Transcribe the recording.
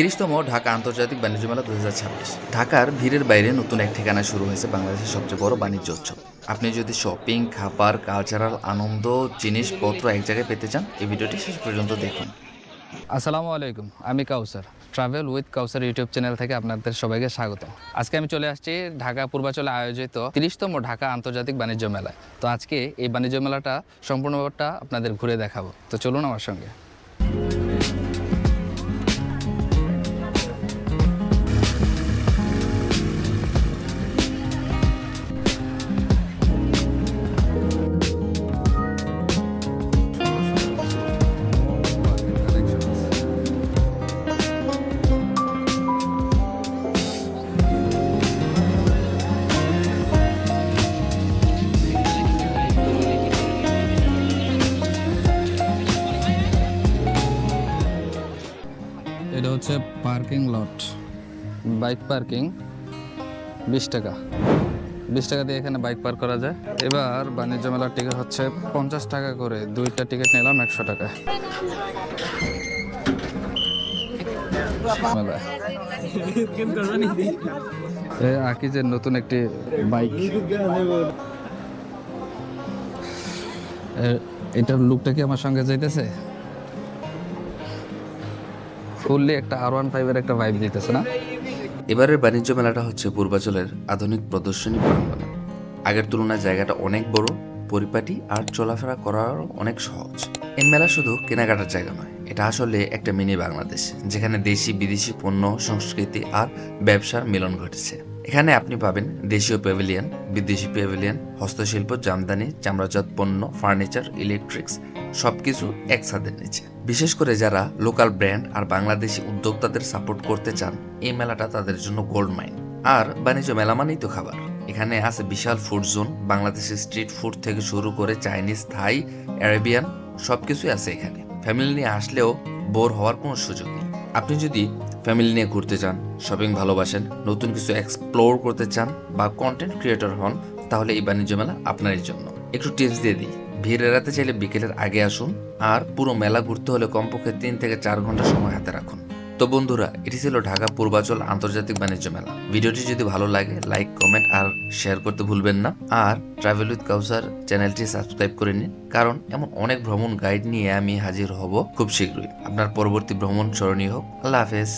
তিরিশতম ঢাকা আন্তর্জাতিক বাণিজ্য মেলা দুই হাজার ছাব্বিশ। ঢাকার ভিড়ের বাইরে নতুন এক ঠিকানা শুরু হয়েছে বাংলাদেশের সবচেয়ে বড় বাণিজ্য উৎসব। আপনি যদি শপিং খাবার কালচারাল আনন্দ, জিনিসপত্র এক জায়গায় পেতে চান, এই ভিডিওটি শেষ পর্যন্ত দেখুন। আসসালামু আলাইকুম, আমি Kausar travel with Kausar YouTube channel থেকে আপনাদের সবাইকে স্বাগত আজকে আমি চলে আসছি ঢাকা পূর্বাচলে আয়োজিত তিরিশতম ঢাকা আন্তর্জাতিক বাণিজ্য মেলায়। তো আজকে এই বাণিজ্য মেলাটা সম্পূর্ণটা আপনাদের ঘুরে দেখাবো। তো চলুন আমার সঙ্গে। হচ্ছে পার্কিং লট। বাইক পার্কিং, বিশ টাকা। বিশ টাকা দিয়ে এখানে বাইক পার্ক করা যায়। এবার বাণিজ্য মেলার টিকিট হচ্ছে পঞ্চাশ টাকা করে। দুইটা টিকিট নিলাম একশো আকিজের নতুন একটি বাইক। এটার লুকটা কি আমার সঙ্গে যাইতেছে? ফুললি একটা আর ওয়ান ফাইভের একটা ভাইব দিতেছে না? এবারের বাণিজ্য মেলাটা হচ্ছে পূর্বাচলের আধুনিক প্রদর্শনী প্রাঙ্গণ। আগের তুলনায় জায়গাটা অনেক বড়, পরিপাটি আর চলাফেরা করারও অনেক সহজ। এই মেলা শুধু কেনাকাটার জায়গা নয়, এটা আসলে একটা মিনি বাংলাদেশ, যেখানে দেশি বিদেশি পণ্য, সংস্কৃতি আর ব্যবসার মিলন ঘটেছে। এখানে আপনি পাবেন দেশীয় প্যাভিলিয়ন বিদেশি প্যাভিলিয়ন হস্তশিল্প, জামদানি, চামড়াজাত পণ্য ফার্নিচার ইলেকট্রিক্স সবকিছু এক ছাদের নিচে বিশেষ করে যারা লোকাল ব্র্যান্ড আর বাংলাদেশি উদ্যোক্তাদের সাপোর্ট করতে চান, এই মেলাটা তাদের জন্য গোল্ড মাইন আর বাণিজ্য মেলা মানেই তো খাবার। এখানে আছে বিশাল ফুড জোন বাংলাদেশের স্ট্রিট ফুড থেকে শুরু করে চাইনিজ থাই অ্যারেবিয়ান সবকিছুই আছে এখানে। ফ্যামিলি নিয়ে আসলেও বোর হওয়ার কোনো সুযোগ নেই। আপনি যদি ফ্যামিলি নিয়ে ঘুরতে চান শপিং ভালোবাসেন, নতুন কিছু এক্সপ্লোর করতে চান বা কন্টেন্ট ক্রিয়েটর হন, তাহলে এই বাণিজ্য মেলা আপনারই জন্য। একটু টিপস দিয়ে দিই। ভিড় এড়াতে চাইলে বিকেলের আগে আসুন আর পুরো মেলা ঘুরতে হলে কমপক্ষে তিন থেকে চার ঘণ্টা সময় হাতে রাখুন। তো বন্ধুরা, এটি ছিল ঢাকা পূর্বাচল আন্তর্জাতিক বাণিজ্য মেলা। ভিডিওটি যদি ভালো লাগে, লাইক, কমেন্ট আর শেয়ার করতে ভুলবেন না। আর ট্রাভেল উইথ কাউসার চ্যানেলটি সাবস্ক্রাইব করে নিন, কারণ এমন অনেক ভ্রমণ গাইড নিয়ে আমি হাজির হব খুব শীঘ্রই। আপনার পরবর্তী ভ্রমণ স্মরণীয় হোক। আল্লাহ হাফেজ।